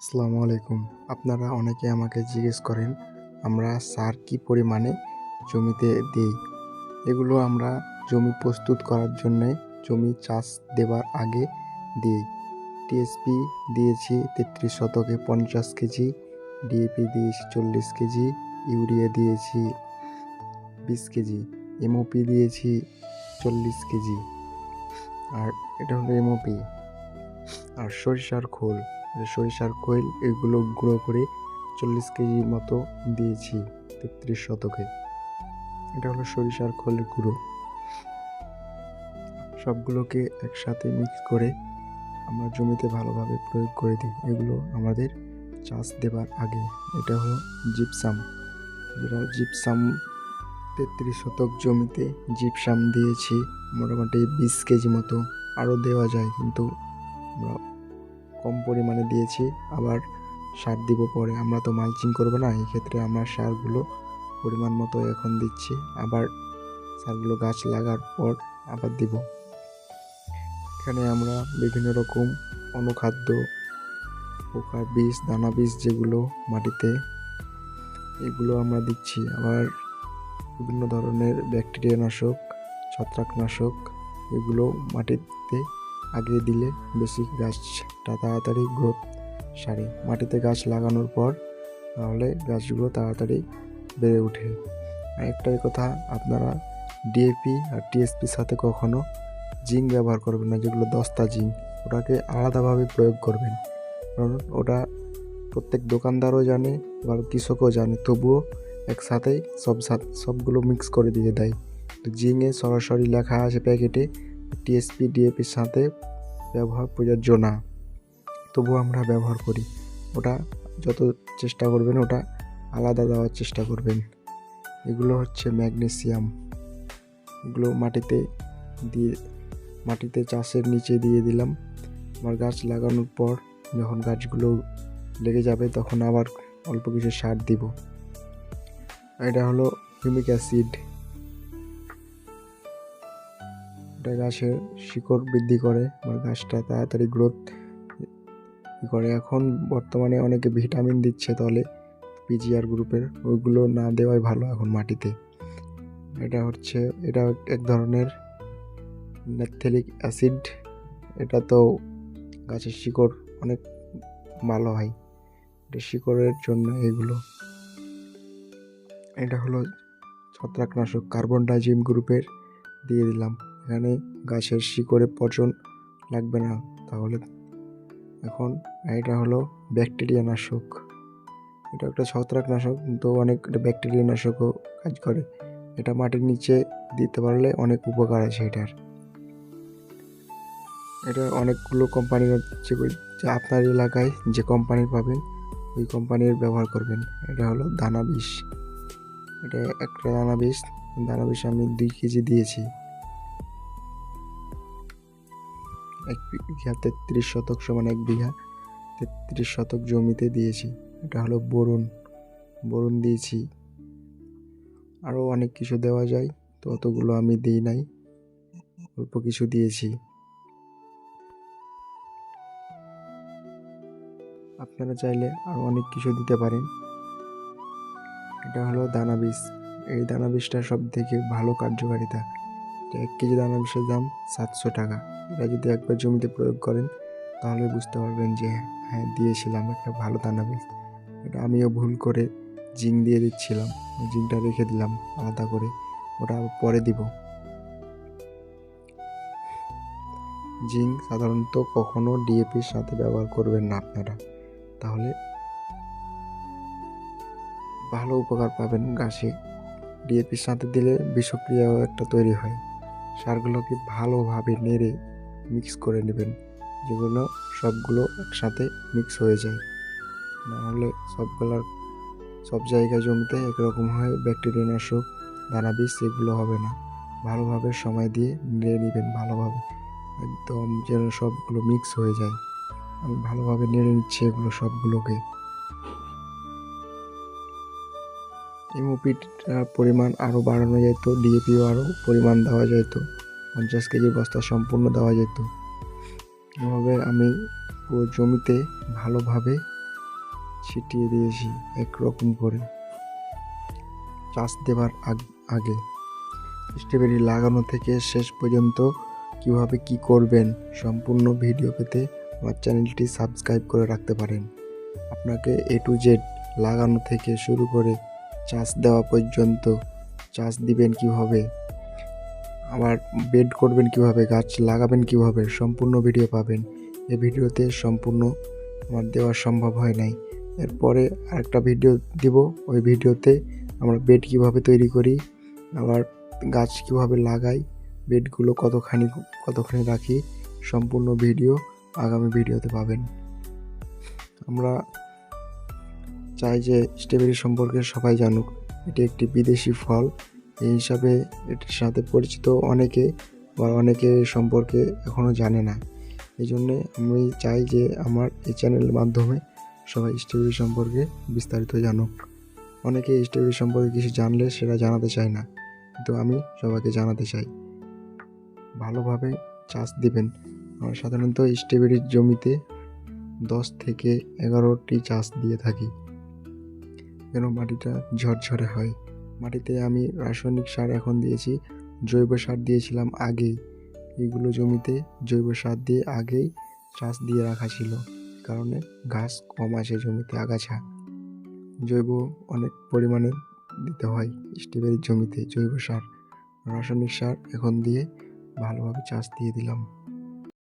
আসসালামু আলাইকুম। আপনারা অনেকে আমাকে জিজ্ঞেস করেন, আমরা সার কী পরিমাণে জমিতে দিই? এগুলো আমরা জমি প্রস্তুত করার জন্যে জমি চাষ দেবার আগে দিই। টিএসপি দিয়েছি তেত্রিশ শতকে পঞ্চাশ কেজি ডিএপি দিয়েছি চল্লিশ কেজি, ইউরিয়া দিয়েছি বিশ কেজি এমওপি দিয়েছি চল্লিশ কেজি। আর এটা হলো এমওপি আর সরিষার খোল। সরিষার খৈল এগুলো গুঁড়ো করে চল্লিশ কেজি মতো দিয়েছি, তেত্রিশ শতকে। এটা হলো সরিষার খোলের গুঁড়ো। সবগুলোকে একসাথে মিক্স করে আমরা জমিতে ভালোভাবে প্রয়োগ করে দিই। এগুলো আমাদের চাষ দেবার আগে। এটা হলো জিপসাম। যেটা জিপসাম তেত্রিশ শতক জমিতে জিপসাম দিয়েছি। মোটামুটি বিশ কেজি মতো। আরও দেওয়া যায়, কিন্তু আমরা কম পরিমাণে দিয়েছি, আবার সার দিব পরে। আমরা তো মালচিং করব না, এই ক্ষেত্রে আমরা সারগুলো পরিমাণ মতো এখন দিচ্ছি, আবার সারগুলো গাছ লাগার পর আবার দিব। এখানে আমরা বিভিন্ন রকম অনুখাদ্য পোকার বীজ, দানা বীজ যেগুলো মাটিতে, এগুলো আমরা দিচ্ছি। আবার বিভিন্ন ধরনের ব্যাকটেরিয়া নাশক ছত্রাকনাশক এগুলো মাটিতে আগে দিলে বেশি গাছটা তাড়াতাড়ি গ্রোথ সারে। মাটিতে গাছ লাগানোর পর তাহলে গাছগুলো তাড়াতাড়ি বেড়ে ওঠে। আরেকটাই কথা, আপনারা ডিএপি আর টিএসপির সাথে কখনো জিঙ্ক ব্যবহার করবেন না, যেগুলো দস্তা জিঙ্ক। ওটাকে আলাদাভাবে প্রয়োগ করবেন। কারণ ওটা প্রত্যেক দোকানদারও জানে বা কৃষকও জানে, তবুও একসাথেই সব সবগুলো মিক্স করে দিয়ে দেয়। তো জিঙ্কে সরাসরি লেখা আছে প্যাকেটে টিএসপি ডিএপির সাথে ব্যবহার প্রযোজ্য না। তবুও আমরা ব্যবহার করি। ওটা যত চেষ্টা করবেন, ওটা আলাদা দেওয়ার চেষ্টা করবেন। এগুলো হচ্ছে ম্যাগনেসিয়াম। এগুলো মাটিতে দিয়ে, মাটিতে চাষের নিচে দিয়ে দিলাম। আমার গাছ লাগানোর পর যখন গাছগুলো লেগে যাবে, তখন আবার অল্প কিছু সার দিব। এটা হলো হিউমিক অ্যাসিড। এটা গাছের শিকড় বৃদ্ধি করে আমার গাছটা তাড়াতাড়ি গ্রোথ করে। এখন বর্তমানে অনেকে ভিটামিন দিচ্ছে তলে পিজিআর গ্রুপের ওইগুলো না দেওয়াই ভালো এখন মাটিতে। এটা হচ্ছে, এটা এক ধরনের ন্যাথেলিক অ্যাসিড। এটা তো গাছের শিকড় অনেক ভালো হয়। এটা শিকড়ের জন্য এগুলো। এটা হলো ছত্রাকনাশক। কার্বন ডাইজিম গ্রুপের দিয়ে দিলাম। এখানে গাছের শিকড়ে পচন লাগবে না। তাহলে এখন এটা হলো ব্যাকটেরিয়া নাশক এটা একটা ছত্রাকনাশক, কিন্তু অনেক এটা ব্যাকটেরিয়া নাশকও কাজ করে। এটা মাটির নিচে দিতে পারলে অনেক উপকার আছে এটার। এটা অনেকগুলো কোম্পানির হচ্ছে যে আপনার এলাকায় যে কোম্পানির পাবেন, ওই কোম্পানির ব্যবহার করবেন। এটা হলো দানা বিষ এটা একটা দানা বিষ দানা বিষ আমি দুই কেজি দিয়েছি। এক বিঘা, তেত্রিশ শতক সমান এক বিঘা, তেত্রিশ শতক জমিতে দিয়েছি। এটা হলো বরুণ বরুণ দিয়েছি। আরও অনেক কিছু দেওয়া যায়, তো অতগুলো আমি দিই নাই। অল্প কিছু দিয়েছি। আপনারা চাইলে আরও অনেক কিছু দিতে পারেন। এটা হলো দানা বীজ। এই দানা বীজটা সব থেকে ভালো কার্যকারিতা। এক কেজি দানা বীজের দাম সাতশো টাকা। এটা যদি একবার জমিতে প্রয়োগ করেন, তাহলে বুঝতে পারবেন যে হ্যাঁ দিয়েছিলাম একটা ভালো দানা বীজ এটা আমিও ভুল করে জিঙ্ক দিয়ে দিচ্ছিলাম। জিঙ্কটা রেখে দিলাম আলাদা করে। ওটা পরে দিব। জিঙ্ক সাধারণত কখনো ডিএপির সাথে ব্যবহার করবেন না আপনারা। তাহলে ভালো উপকার পাবেন গাছে ডিএপির সাথে দিলে বিষক্রিয়াও একটা তৈরি হয়। সারগুলোকে ভালোভাবে নেড়ে মিক্স করে নেবেন, যেগুলো সবগুলো একসাথে মিক্স হয়ে যায়। নাহলে সবগুলোর সব জায়গায় জমিতে একরকম হয় ব্যাকটেরিয়া নাশক, দানা বীজ, এগুলো হবে না। ভালোভাবে সময় দিয়ে নেড়ে নেবেন ভালোভাবে। একদম যেন সবগুলো মিক্স হয়ে যায়। আমি ভালোভাবে নেড়ে নিচ্ছি এগুলো সবগুলোকে। এমওপিটার পরিমাণ আরও বাড়ানো যেত ডিএপিও আরও পরিমাণ দেওয়া যেত পঞ্চাশ কেজি বস্তা সম্পূর্ণ দেওয়া যেত। এভাবে আমি পুরো জমিতে ভালোভাবে ছিটিয়ে দিয়েছি একরকম করে। চাষ দেবার আগ- স্ট্রবেরি লাগানো থেকে শেষ পর্যন্ত কীভাবে কি করবেন সম্পূর্ণ ভিডিও পেতে আমার চ্যানেলটি সাবস্ক্রাইব করে রাখতে পারেন। আপনাকে এ টু জেড লাগানো থেকে শুরু করে চাষ দেওয়া পর্যন্ত চাষ দিবেন কীভাবে? আবার বেড করবেন কীভাবে, গাছ লাগাবেন কীভাবে, সম্পূর্ণ ভিডিও পাবেন। এই ভিডিওতে সম্পূর্ণ আমার দেওয়া সম্ভব হয় নাই। এরপরে আরেকটা ভিডিও দিব। ওই ভিডিওতে আমরা বেড কীভাবে তৈরি করি, আবার গাছ কীভাবে লাগাই বেডগুলো কতখানি কতখানি রাখি, সম্পূর্ণ ভিডিও আগামী ভিডিওতে পাবেন। আমরা চাই যে স্ট্রবেরি সম্পর্কে সবাই জানুক। এটি একটি বিদেশি ফল। এই হিসাবে এটির সাথে পরিচিত অনেকে বা অনেকে সম্পর্কে এখনও জানে না। এই জন্যে আমি চাই যে আমার এই চ্যানেলের মাধ্যমে সবাই স্ট্রবেরি সম্পর্কে বিস্তারিত জানুক। অনেকে স্ট্রবেরি সম্পর্কে কিছু জানলে সেটা জানাতে চায় না, কিন্তু আমি সবাইকে জানাতে চাই। ভালোভাবে চাষ দিবেন। আমরা সাধারণত স্ট্রবেরির জমিতে দশ থেকে এগারোটি চাষ দিয়ে থাকি। যেন মাটিটা ঝরঝরে হয়। মাটিতে আমি রাসায়নিক সার এখন দিয়েছি, জৈব সার দিয়েছিলাম আগেই। এগুলো জমিতে জৈব সার দিয়ে আগেই চাষ দিয়ে রাখা ছিল। কারণে ঘাস কম আসে জমিতে, আগাছা। জৈব অনেক পরিমাণে দিতে হয় স্ট্রবেরির জমিতে জৈব সার। রাসায়নিক সার এখন দিয়ে ভালোভাবে চাষ দিয়ে দিলাম।